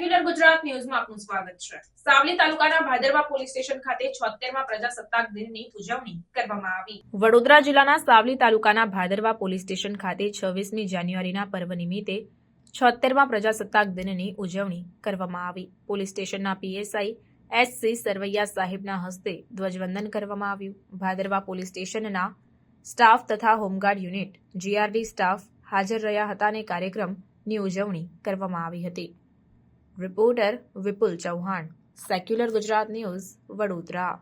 ગુજરાત ન્યૂઝમાં આપનું સ્વાગત છે. સાવલી તાલુકાના ભાદરવા પોલીસ સ્ટેશન ખાતે છોતેરમાં પ્રજાસત્તાક દિનની ઉજવણી કરવામાં આવી. વડોદરા જિલ્લાના સાવલી તાલુકાના ભાદરવા પોલીસ સ્ટેશન ખાતે છવ્વીસમી જાન્યુઆરીના પર્વ નિમિત્તે છોતેરમાં પ્રજાસત્તાક દિનની ઉજવણી કરવામાં આવી. પોલીસ સ્ટેશનના પીએસઆઈ એસ સી સરવૈયા સાહેબના હસ્તે ધ્વજવંદન કરવામાં આવ્યું. ભાદરવા પોલીસ સ્ટેશનના સ્ટાફ તથા હોમગાર્ડ યુનિટ, જીઆરડી સ્ટાફ હાજર રહ્યા હતા અને કાર્યક્રમની ઉજવણી કરવામાં આવી હતી. Reporter Vipul Chauhan. Secular Gujarat news Vadodara.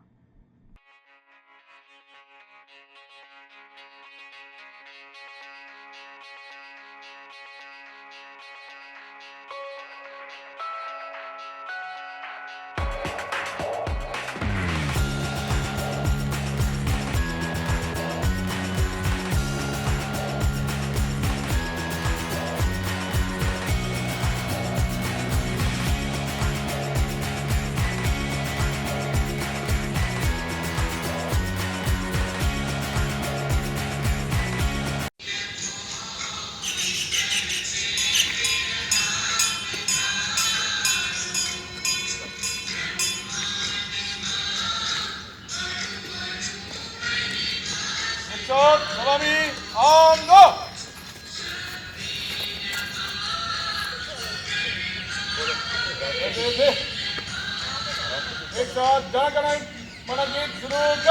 왼쪽 사람이 안가 백사 나가는 만화기 들어가